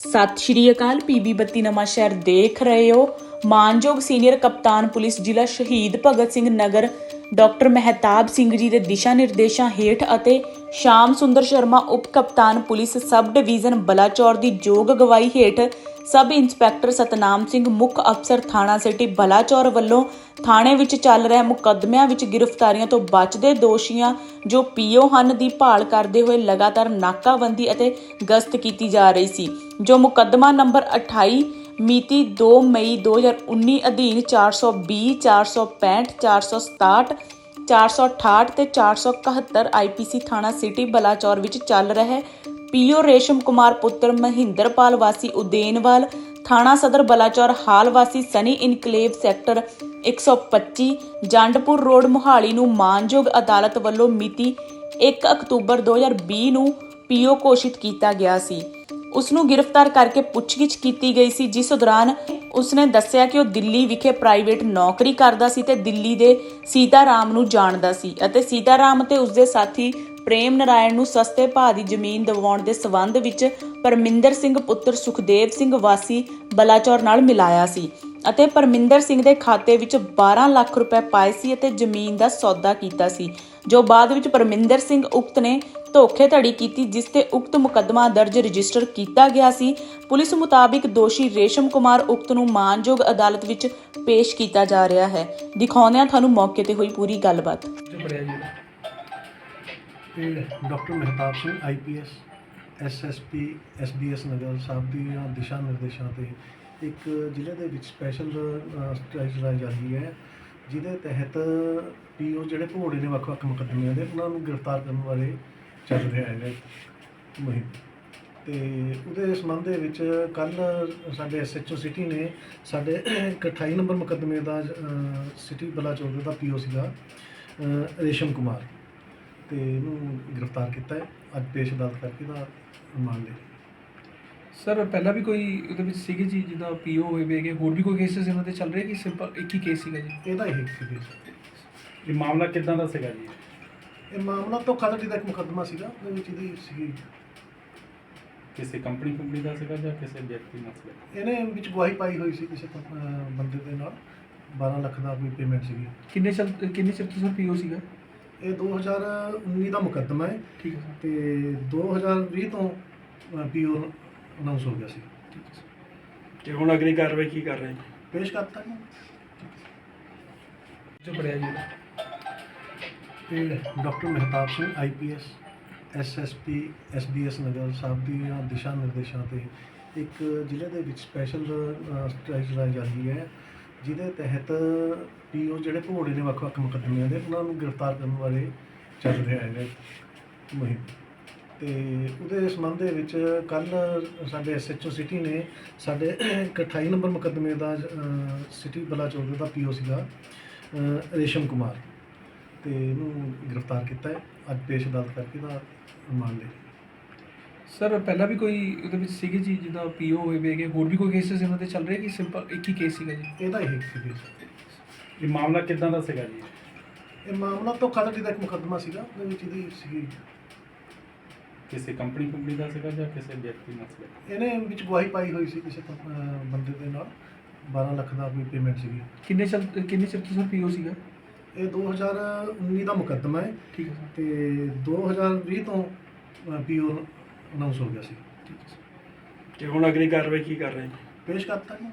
ਸਤਿ ਸ਼੍ਰੀ ਅਕਾਲ ਪੀਬੀ ਬੱਤੀ ਨਵਾਂ ਸ਼ਹਿਰ ਦੇਖ ਰਹੇ ਹੋ। ਮਾਨਯੋਗ ਸੀਨੀਅਰ ਕਪਤਾਨ ਪੁਲਿਸ ਜ਼ਿਲ੍ਹਾ ਸ਼ਹੀਦ ਭਗਤ ਸਿੰਘ ਨਗਰ ਡਾਕਟਰ ਮਹਿਤਾਬ ਸਿੰਘ ਜੀ ਦੇ ਦਿਸ਼ਾ ਨਿਰਦੇਸ਼ਾਂ ਹੇਠ ਅਤੇ ਸ਼ਾਮ ਸੁੰਦਰ ਸ਼ਰਮਾ ਉਪ ਕਪਤਾਨ ਪੁਲਿਸ ਸਬ ਡਿਵੀਜ਼ਨ ਬਲਾਚੌਰ ਦੀ ਯੋਗ ਅਗਵਾਈ ਹੇਠ ਸਬ ਇੰਸਪੈਕਟਰ ਸਤਨਾਮ ਸਿੰਘ ਮੁੱਖ ਅਫਸਰ ਥਾਣਾ ਸਿਟੀ ਬਲਾਚੌਰ ਵੱਲੋਂ ਥਾਣੇ ਵਿੱਚ ਚੱਲ ਰਹੇ ਮੁਕੱਦਮਿਆਂ ਵਿੱਚ ਗ੍ਰਿਫਤਾਰੀਆਂ ਤੋਂ ਬਚਦੇ ਦੋਸ਼ੀਆਂ ਜੋ ਪੀਓ ਹਨ ਦੀ ਭਾਲ ਕਰਦੇ ਹੋਏ ਲਗਾਤਾਰ ਨਾਕਾਬੰਦੀ ਅਤੇ ਗਸ਼ਤ ਕੀਤੀ ਜਾ ਰਹੀ ਸੀ, ਜੋ ਮੁਕੱਦਮਾ ਨੰਬਰ 28 ਮਿਤੀ 2 ਮਈ 2019 ਅਧੀਨ 420 465 467 468 ਤੇ 471 ਆਈਪੀਸੀ ਥਾਣਾ ਸਿਟੀ ਬਲਾਚੌਰ ਵਿੱਚ ਚੱਲ ਰਿਹਾ ਪੀਓ ਰੇਸ਼ਮ ਕੁਮਾਰ ਪੁੱਤਰ ਮਹਿੰਦਰਪਾਲ ਵਾਸੀ ਉਦੇਨਵਾਲ, ਥਾਣਾ ਸਦਰ ਬਲਾਚੌਰ ਹਾਲ ਵਾਸੀ Sunny Enclave sector 125 Jandpur road Mohali ਨੂੰ ਮਾਨਯੋਗ ਅਦਾਲਤ ਵੱਲੋਂ ਮਿਤੀ 1 ਅਕਤੂਬਰ 2020 ਨੂੰ ਪੀਓ ਘੋਸ਼ਿਤ ਕੀਤਾ ਗਿਆ ਸੀ। ਉਸ ਨੂੰ ਗ੍ਰਿਫਤਾਰ ਕਰਕੇ ਪੁੱਛਗਿੱਛ ਕੀਤੀ ਗਈ ਸੀ, ਜਿਸ ਦੌਰਾਨ ਉਸਨੇ ਦੱਸਿਆ ਕਿ ਉਹ ਦਿੱਲੀ ਵਿਖੇ ਪ੍ਰਾਈਵੇਟ ਨੌਕਰੀ ਕਰਦਾ ਸੀ ਤੇ ਦਿੱਲੀ ਦੇ ਸੀਤਾਰਾਮ ਨੂੰ ਜਾਣਦਾ ਸੀ ਅਤੇ ਸੀਤਾਰਾਮ ਤੇ ਉਸਦੇ ਸਾਥੀ ਪ੍ਰੇਮ ਨਰਾਇਣ ਨੂੰ ਸਸਤੇ ਭਾਅ ਦੀ ਜ਼ਮੀਨ ਦਿਵਾਉਣ ਦੇ ਸਬੰਧ ਵਿੱਚ ਪਰਮਿੰਦਰ ਸਿੰਘ ਪੁੱਤਰ ਸੁਖਦੇਵ ਸਿੰਘ ਵਾਸੀ ਬਲਾਚੌਰ ਨਾਲ ਮਿਲਾਇਆ ਸੀ ਅਤੇ ਪਰਮਿੰਦਰ ਸਿੰਘ ਦੇ ਖਾਤੇ ਵਿੱਚ 12 ਲੱਖ ਰੁਪਏ ਪਾਏ ਸੀ ਅਤੇ ਜ਼ਮੀਨ ਦਾ ਸੌਦਾ ਕੀਤਾ ਸੀ, ਜੋ ਬਾਅਦ ਵਿੱਚ ਪਰਮਿੰਦਰ ਸਿੰਘ ਉਕਤ ਨੇ ਧੋਖੇਧੜੀ ਕੀਤੀ ਜਿਸ ਤੇ ਉਕਤ ਮੁਕੱਦਮਾ ਦਰਜ ਰਜਿਸਟਰ ਕੀਤਾ ਗਿਆ ਸੀ। ਪੁਲਿਸ ਮੁਤਾਬਿਕ ਦੋਸ਼ੀ ਰੇਸ਼ਮ ਕੁਮਾਰ ਉਕਤ ਨੂੰ ਮਾਨਯੋਗ ਅਦਾਲਤ ਵਿੱਚ ਪੇਸ਼ ਕੀਤਾ ਜਾ ਰਿਹਾ ਹੈ। ਦਿਖਾਉਂਦੇ ਹਾਂ ਤੁਹਾਨੂੰ ਮੌਕੇ ਤੇ ਹੋਈ ਪੂਰੀ ਗੱਲਬਾਤ। ਜੋ ਪੜਿਆ ਜੀ। ਇਹ doctor Mehtab Singh IPS SSP SBS Nagar Sahib ਦੀਆਂ ਦਿਸ਼ਾ ਨਿਰਦੇਸ਼ਾਂ ਤੇ ਇੱਕ ਜ਼ਿਲ੍ਹੇ ਦੇ ਵਿੱਚ ਸਪੈਸ਼ਲ ਸਟ੍ਰਾਈਕ ਚਲਾਈ ਜਾਂਦੀ ਹੈ, ਜਿਹਦੇ ਤਹਿਤ ਪੀਓ ਜਿਹੜੇ ਭੋੜੇ ਨੇ ਵੱਖ-ਵੱਖ ਮੁਕੱਦਮਿਆਂ ਦੇ, ਉਹਨਾਂ ਨੂੰ ਗ੍ਰਿਫਤਾਰ ਕਰਨ ਬਾਰੇ ਚੱਲ ਰਿਹਾ ਹੈਗਾ ਮੁਹਿੰਮ। ਤੇ ਉਹਦੇ ਸੰਬੰਧ ਦੇ ਵਿੱਚ ਕੱਲ ਸਾਡੇ ਐਸਐਚਓ ਸਿਟੀ ਨੇ ਸਾਡੇ ਇੱਕ 28 ਨੰਬਰ ਮੁਕੱਦਮੇ ਦਾ ਸਿਟੀ ਬਲਾਚੌਰ ਦਾ ਪੀਓ ਸੀਗਾ ਰੇਸ਼ਮ ਕੁਮਾਰ ਤੇ ਇਹਨੂੰ ਗ੍ਰਿਫਤਾਰ ਕੀਤਾ ਹੈ। ਅੱਜ ਪੇਸ਼ ਅਦਾਲਤ ਕਰਕੇ ਦਾ ਰਿਮਾਂਡ ਲਿਆ ਸਰ ਪਹਿਲਾਂ ਵੀ ਕੋਈ ਉਹਦੇ ਵਿੱਚ ਸੀਗੇ ਜੀ ਜਿੱਦਾਂ ਪੀਓ ਹੋਏ ਵੇਗੇ ਹੋਰ ਵੀ ਕੋਈ ਕੇਸਿਸ ਇਹਨਾਂ ਤੇ ਚੱਲ ਰਹੇ ਕਿ ਸਿੰਪਲ ਇੱਕ ਹੀ ਕੇਸ ਸੀਗਾ ਜੀ? ਇਹਦਾ ਇਹ ਕੇਸ ਇਹ ਮਾਮਲਾ ਕਿਦਾਂ ਦਾ ਸੀਗਾ ਜੀ? ਇਹ ਮਾਮਲਾ ਧੋਖਾਧੜੀ ਦਾ ਇੱਕ ਮੁਕੱਦਮਾ ਸੀਗਾ ਉਹਦੇ ਵਿੱਚ ਇਹਦੀ ਸੀਗੀ। ਕਿਸੇ ਕੰਪਨੀ ਕੰਪਨੀ ਦਾ ਸੀਗਾ ਜਾਂ ਕਿਸੇ ਵਿਅਕਤੀ ਨਾਲ ਸੀਗਾ? ਇਹਨੇ ਵਿੱਚ ਗਵਾਹੀ ਪਾਈ ਹੋਈ ਸੀ ਕਿਸੇ ਅਹ, ਬੰਦੇ ਦੇ ਨਾਲ 12 ਲੱਖ ਦਾ ਕੋਈ ਪੇਮੈਂਟ ਸੀਗੀ। ਕਿੰਨੇ ਚਿਰ ਕਿੰਨੇ ਚਿਰ ਤੋਂ ਸਰ ਪੀਓ ਸੀਗਾ? ਇਹ 2019 ਦਾ ਮੁਕੱਦਮਾ ਹੈ। ਠੀਕ ਹੈ ਤੇ 2020 ਤੋਂ ਪੀਓ ਅਨਾਉਂਸ ਹੋ ਗਿਆ ਸੀ। ਤੇ ਹੁਣ ਅਗਲੀ ਕਾਰਵਾਈ ਕੀ ਕਰ ਰਹੇ ਪੇਸ਼ ਕਰਤਾ ਜੀ। ਜੋ ਪੜਿਆ ਜੀ। ਇਹ doctor Mehtab Singh IPS SSP SBS Nagar Sahib ਦੀਆਂ ਦਿਸ਼ਾ ਨਿਰਦੇਸ਼ਾਂ ਤੇ ਇੱਕ ਜ਼ਿਲ੍ਹੇ ਦੇ ਵਿੱਚ ਸਪੈਸ਼ਲ ਸਟ੍ਰਾਈਕ ਚਲਾਈ ਜਾਂਦੀ ਹੈ ਜਿਹਦੇ ਤਹਿਤ ਪੀਓ ਜਿਹੜੇ ਭੋੜੇ ਨੇ ਵੱਖ-ਵੱਖ ਮੁਕੱਦਮਿਆਂ ਦੇ ਉਹਨਾਂ ਨੂੰ ਗ੍ਰਿਫਤਾਰ ਕਰਨ ਬਾਰੇ ਚੱਲ ਰਿਹਾ ਹੈ ਮੁਹਿੰਮ। ਤੇ ਉਹਦੇ ਸੰਬੰਧ ਦੇ ਵਿੱਚ ਕੱਲ ਸਾਡੇ ਐਸਐਚਓ ਸਿਟੀ ਨੇ ਸਾਡੇ ਇੱਕ 28 ਨੰਬਰ ਮੁਕੱਦਮੇ ਦਾ ਅਹ, ਸਿਟੀ ਬਲਾਚੌਰ ਦਾ ਪੀਓ ਸੀਗਾ ਰੇਸ਼ਮ ਕੁਮਾਰ। ਤੇ ਇਹਨੂੰ ਗ੍ਰਿਫਤਾਰ ਕੀਤਾ ਹੈ। ਅੱਜ ਪੇਸ਼ ਅਦਾਲਤ ਕਰਕੇ ਦਾ ਰਿਮਾਂਡ ਲਿਆ ਸਰ ਪਹਿਲਾਂ ਵੀ ਕੋਈ ਉਹਦੇ ਵਿੱਚ ਸੀਗੇ ਜੀ ਜਿੱਦਾਂ ਪੀਓ ਹੋਏ ਵੇਗੇ ਹੋਰ ਵੀ ਕੋਈ ਕੇਸਿਸ ਇਹਨਾਂ ਤੇ ਚੱਲ ਰਹੇ ਕਿ ਸਿੰਪਲ ਇੱਕ ਹੀ ਕੇਸ ਸੀਗਾ ਜੀ? ਇਹਦਾ ਇਹ ਕੇਸ ਇਹ ਮਾਮਲਾ ਕਿਦਾਂ ਦਾ ਸੀਗਾ ਜੀ? ਇਹ ਮਾਮਲਾ ਧੋਖਾਧੜੀ ਦਾ ਇੱਕ ਮੁਕੱਦਮਾ ਸੀਗਾ ਉਹਦੇ ਵਿੱਚ ਇਹਦੀ ਸੀਗੀ। ਕਿਸੇ ਕੰਪਨੀ ਕੰਪਨੀ ਦਾ ਸੀਗਾ ਜਾਂ ਕਿਸੇ ਵਿਅਕਤੀ ਨਾਲ ਸੀਗਾ? ਇਹਨੇ ਵਿੱਚ ਗਵਾਹੀ ਪਾਈ ਹੋਈ ਸੀ ਕਿਸੇ ਤੋਂ, ਅਹ, ਬੰਦੇ ਦੇ ਨਾਲ। 12 ਲੱਖ ਦਾ ਕੋਈ ਪੇਮੈਂਟ ਸੀਗੀ। ਕਿੰਨੇ ਚਿਰ ਕਿੰਨੇ ਚਿਰ ਤੋਂ ਸਰ ਪੀਓ ਸੀਗਾ? ਇਹ 2019 ਦਾ ਮੁਕੱਦਮਾ ਹੈ। ਠੀਕ ਹੈ। ਤੇ 2020 ਤੋਂ ਪੀਓ ਅਨਾਉਂਸ ਹੋ ਗਿਆ ਸੀ। ਠੀਕ ਹੈ। ਤੇ ਹੁਣ ਅਗਲੀ ਕਾਰਵਾਈ ਕੀ ਕਰ ਰਹੇ ਪੇਸ਼ ਕਰਤਾ ਜੀ।